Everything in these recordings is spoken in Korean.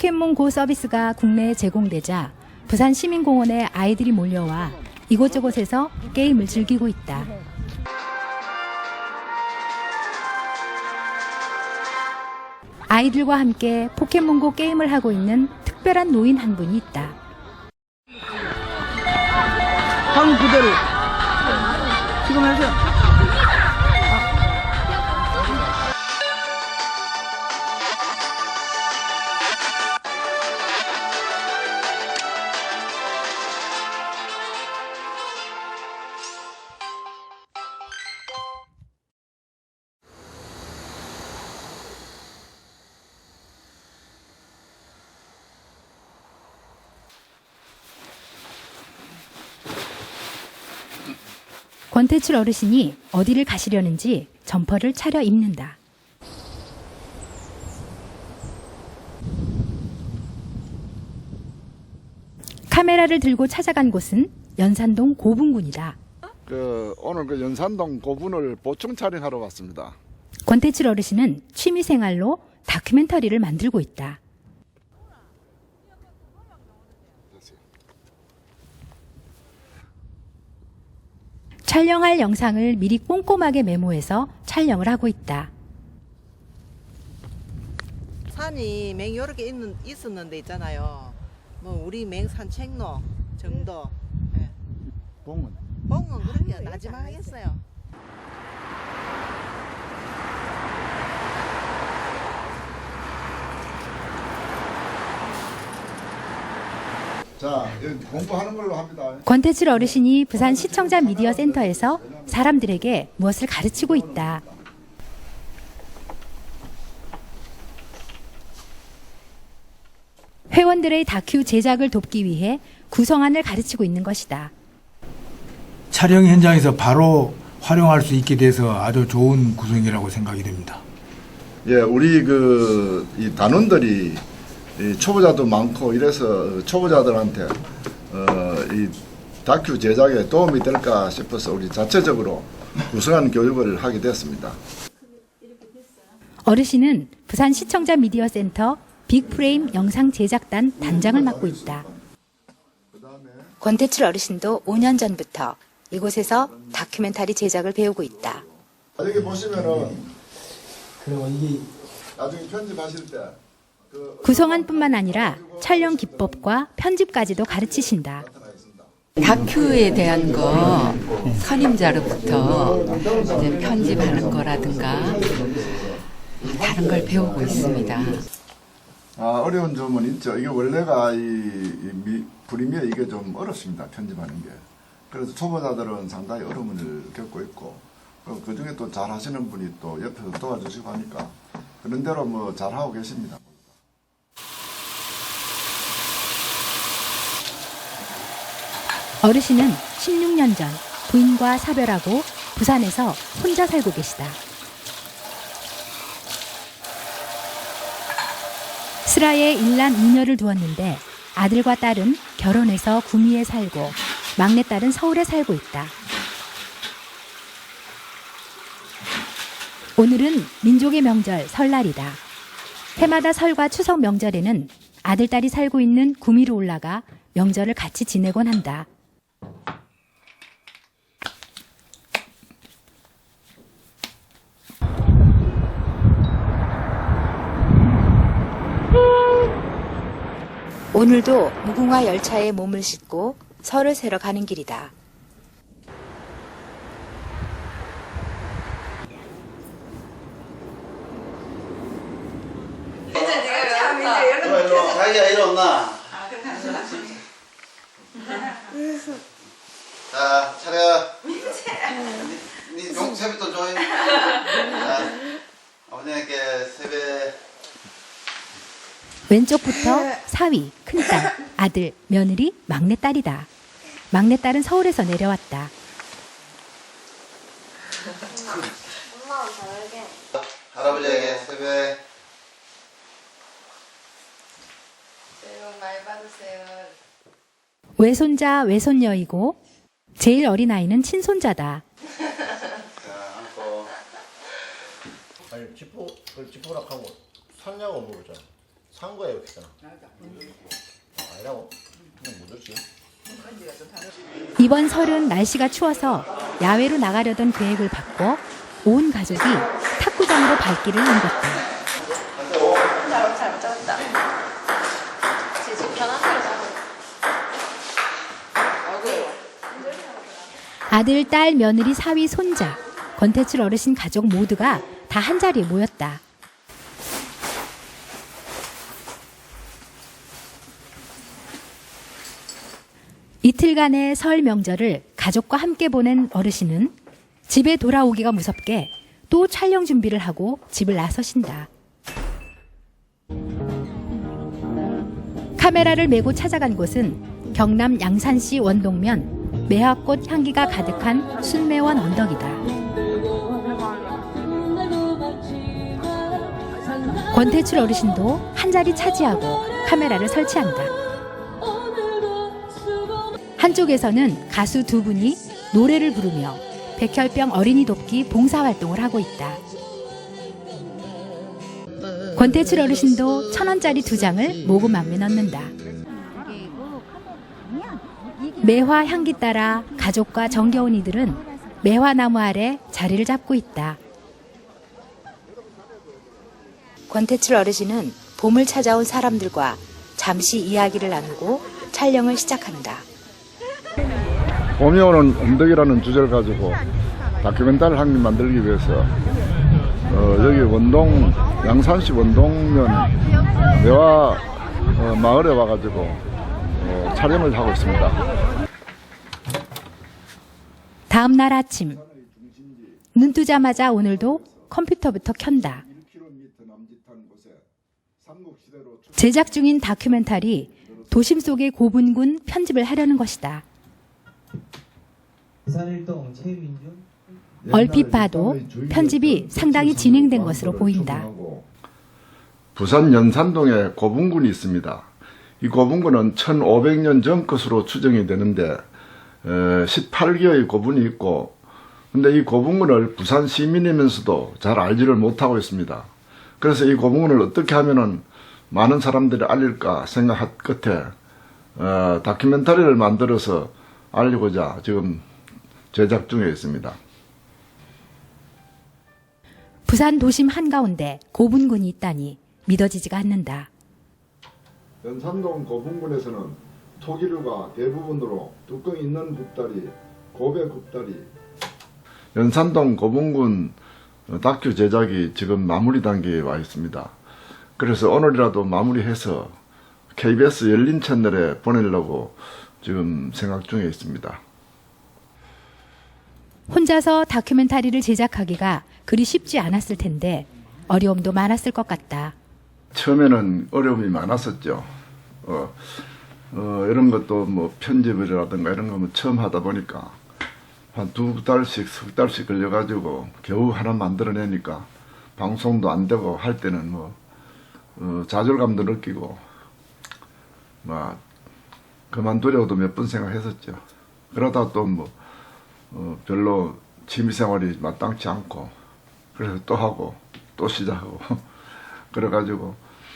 포켓몬 고 서비스가 국내에 제공되자 부산 시민공원에 아이들이 몰려와 이곳저곳에서 게임을 즐기고 있다. 아이들과 함께 포켓몬고 게임을 하고 있는 특별한 노인 한 분이 있다. 방금 그대로 지금 하세요. 권태출 어르신이 어디를 가시려는지 점퍼를 차려 입는다. 카메라를 들고 찾아간 곳은 연산동 고분군이다. 그 오늘 그 연산동 고분을 보충 촬영하러 왔습니다. 권태출 어르신은 취미 생활로 다큐멘터리를 만들고 있다. 촬영할 영상을 미리 꼼꼼하게 메모해서 촬영을 하고 있다. 산이 맹 요렇게 있는, 있었는데 있잖아요. 뭐 우리 맹 산 책로 정도. 예. 봉은 뽕은 그렇게 나지막 하겠어요. 자 여기 공부하는 걸로 합니다. 권태출 어르신이 부산 시청자 미디어 센터에서 사람들에게 무엇을 가르치고 있다. 회원들의 다큐 제작을 돕기 위해 구성안을 가르치고 있는 것이다. 촬영 현장에서 바로 활용할 수 있게 돼서 아주 좋은 구성이라고 생각이 됩니다. 예, 우리 그 이 단원들이 이 초보자도 많고 이래서 초보자들한테 어, 이 다큐 제작에 도움이 될까 싶어서 우리 자체적으로 구성한 교육을 하게 됐습니다. 어르신은 부산 시청자 미디어 센터 빅프레임 영상 제작단 단장을 맡고 있다. 권태출 어르신도 5년 전부터 이곳에서 다큐멘터리 제작을 배우고 있다. 여기 보시면은 그리고 이게 나중에 편집하실 때그 구성안뿐만 아니라 촬영 기법과 편집까지도 가르치신다. 다큐에 대한 거 선임자로부터 이제 편집하는 거라든가 다른 걸 배우고 있습니다. 아, 어려운 점은 있죠. 이게 원래가 이, 이 미, 프리미어 이게 좀 어렵습니다. 편집하는 게. 그래서 초보자들은 상당히 어려움을 겪고 있고 그, 그 중에 또 잘 하시는 분이 또 옆에서 도와주시고 하니까 그런 대로 뭐 잘 하고 계십니다. 어르신은 16년 전 부인과 사별하고 부산에서 혼자 살고 계시다. 슬하에 일남 2년을 두었는데 아들과 딸은 결혼해서 구미에 살고 막내딸은 서울에 살고 있다. 오늘은 민족의 명절 설날이다. 해마다 설과 추석 명절에는 아들, 딸이 살고 있는 구미로 올라가 명절을 같이 지내곤 한다. 오늘도 무궁화 열차에 몸을 싣고 설을 세러 가는 길이다. 자기야 온나 자 차려 니 용, 세뱃돈 자 아버님께 세배 왼쪽부터 사위, 큰딸, 아들, 며느리, 막내딸이다. 막내딸은 서울에서 내려왔다. 할아버지에게 세배 외손자, 외손녀이고 제일 어린 아이는 친손자다. 자 안고 아니 지푸 그 지푸락하고 샀냐고 물었잖아. 산 거야 이렇게 있잖아. 아니라고? 그냥 묻었지. 이번 설은 날씨가 추워서 야외로 나가려던 계획을 바꿔 온 가족이 탁구장으로 발길을 옮겼다. 아들, 딸, 며느리, 사위, 손자, 권태출 어르신 가족 모두가 다 한 자리에 모였다. 이틀간의 설 명절을 가족과 함께 보낸 어르신은 집에 돌아오기가 무섭게 또 촬영 준비를 하고 집을 나서신다. 카메라를 메고 찾아간 곳은 경남 양산시 원동면 매화꽃 향기가 가득한 순매원 언덕이다. 권태출 어르신도 한 자리 차지하고 카메라를 설치한다. 한쪽에서는 가수 두 분이 노래를 부르며 백혈병 어린이 돕기 봉사활동을 하고 있다. 권태출 어르신도 천 원짜리 두 장을 모금함에 넣는다. 매화 향기 따라 가족과 정겨운 이들은 매화나무 아래 자리를 잡고 있다. 권태출 어르신은 봄을 찾아온 사람들과 잠시 이야기를 나누고 촬영을 시작한다. 봄이 오는 언덕이라는 주제를 가지고 다큐멘터리를 한 개 만들기 위해서 어, 여기 원동 양산시 원동면 매화 어, 마을에 와가지고 어, 촬영을 하고 있습니다. 다음 날 아침 눈 뜨자마자 오늘도 컴퓨터부터 켠다. 제작 중인 다큐멘터리 도심 속의 고분군 편집을 하려는 것이다. 최민준 얼핏 봐도 편집이 상당히 진행된 것으로 보인다. 부산 연산동에 고분군이 있습니다. 이 고분군은 1500년 전 것으로 추정이 되는데 18개의 고분이 있고 근데 이 고분군을 부산 시민이면서도 잘 알지를 못하고 있습니다. 그래서 이 고분군을 어떻게 하면은 많은 사람들이 알릴까 생각한 끝에 어, 다큐멘터리를 만들어서 알리고자 지금 제작 중에 있습니다. 부산 도심 한가운데 고분군이 있다니 믿어지지가 않는다. 연산동 고분군에서는 토기류가 대부분으로 뚜껑 있는 굽다리, 고배 굽다리. 연산동 고분군 다큐 제작이 지금 마무리 단계에 와 있습니다. 그래서 오늘이라도 마무리해서 KBS 열린 채널에 보내려고 지금 생각 중에 있습니다. 혼자서 다큐멘터리를 제작하기가 그리 쉽지 않았을 텐데 어려움도 많았을 것 같다. 처음에는 어려움이 많았었죠. 어, 어, 이런 것도 뭐 편집이라든가 이런 거뭐 처음 하다 보니까 한 두 달씩, 석 달씩 걸려가지고 겨우 하나 만들어내니까 방송도 안 되고 할 때는 뭐, 어, 좌절감도 느끼고, 막, 그만두려고도 몇 번 생각했었죠. 그러다 또 뭐, 어, 별로 취미생활이 마땅치 않고, 그래서 또 하고, 또 시작하고, 그래가지고,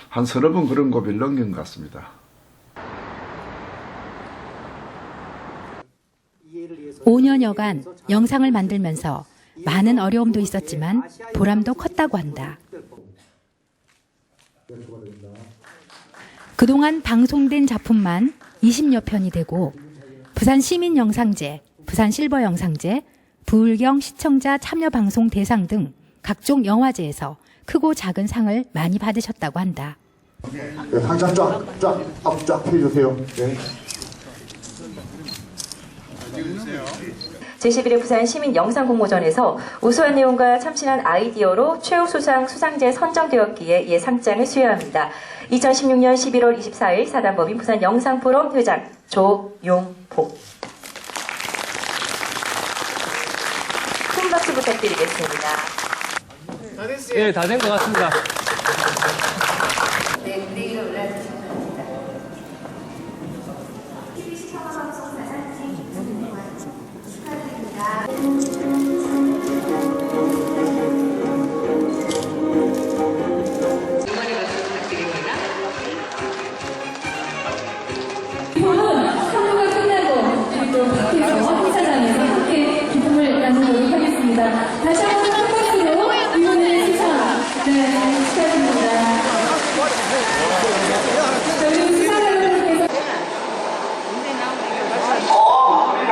한 서너 번 그런 고비를 넘긴 것 같습니다. 5년여간 영상을 만들면서 많은 어려움도 있었지만 보람도 컸다고 한다. 그동안 방송된 작품만 20여 편이 되고 부산 시민 영상제, 부산 실버 영상제, 부울경 시청자 참여 방송 대상 등 각종 영화제에서 크고 작은 상을 많이 받으셨다고 한다. 네, 항상 쫙, 쫙, 앞 쫙 펴주세요. 네. 제11회 부산 시민 영상 공모전에서 우수한 내용과 참신한 아이디어로 최우 수상 수상제 선정되었기에 이 상장을 수여합니다. 2016년 11월 24일 사단법인 부산 영상포럼 회장 조용복. 큰 박수 부탁드리겠습니다. 예, 다 된 것 같습니다. 응원의 박수 부탁드립니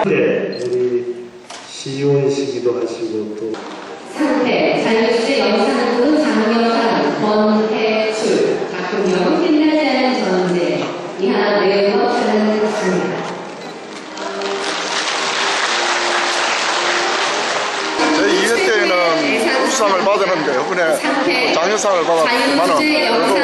네, 우리 시온시기도 하시고 또 상태, 자유주제 영상부 장명상, 권해출, 작품명 끝나지 않은 전제, 이하 외워 전하겠습니다. 저희 2회 때에는 우수상을 받았는데 이번에 장려상을 받았지만은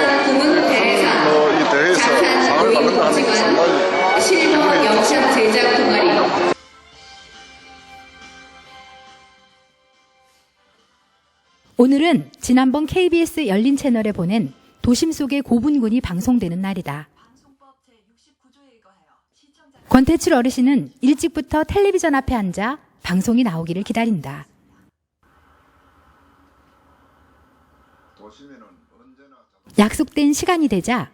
오늘은 지난번 KBS 열린 채널에 보낸 도심 속의 고분군이 방송되는 날이다. 권태출 어르신은 일찍부터 텔레비전 앞에 앉아 방송이 나오기를 기다린다. 약속된 시간이 되자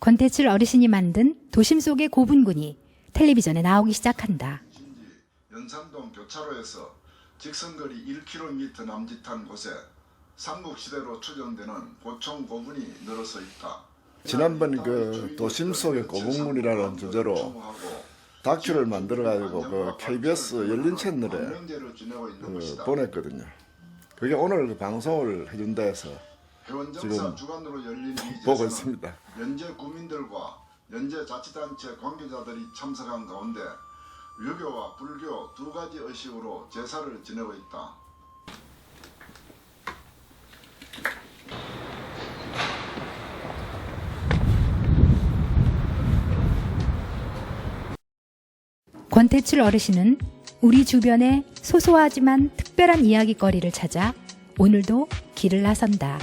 권태출 어르신이 만든 도심 속의 고분군이 텔레비전에 나오기 시작한다. 연산동 교차로에서 직선거리 1km 남짓한 곳에 삼국시대로 추정되는 고총 고분이 늘어서 있다. 지난번 그 도심 속의 고분문이라는 주제로 다큐를 만들어가지고 그 KBS 열린 채널에 그 보냈거든요. 그게 오늘 그 방송을 해준다 해서 지금 보고 있습니다. 연재 구민들과 연재 자치단체 관계자들이 참석한 가운데 유교와 불교 두 가지 의식으로 제사를 지내고 있다. 권태출 어르신은 우리 주변의 소소하지만 특별한 이야기거리를 찾아 오늘도 길을 나선다.